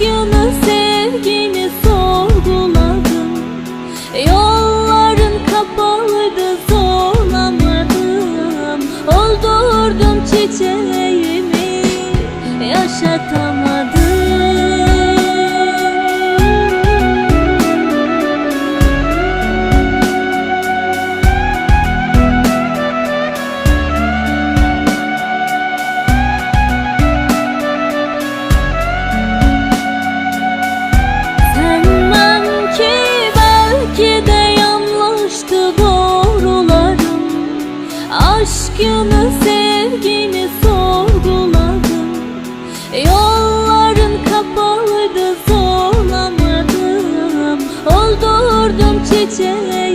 yok yana çok yanı sevgini sorguladım e, Yolların kapalıydı zorlamadım Oldurdum çiçeği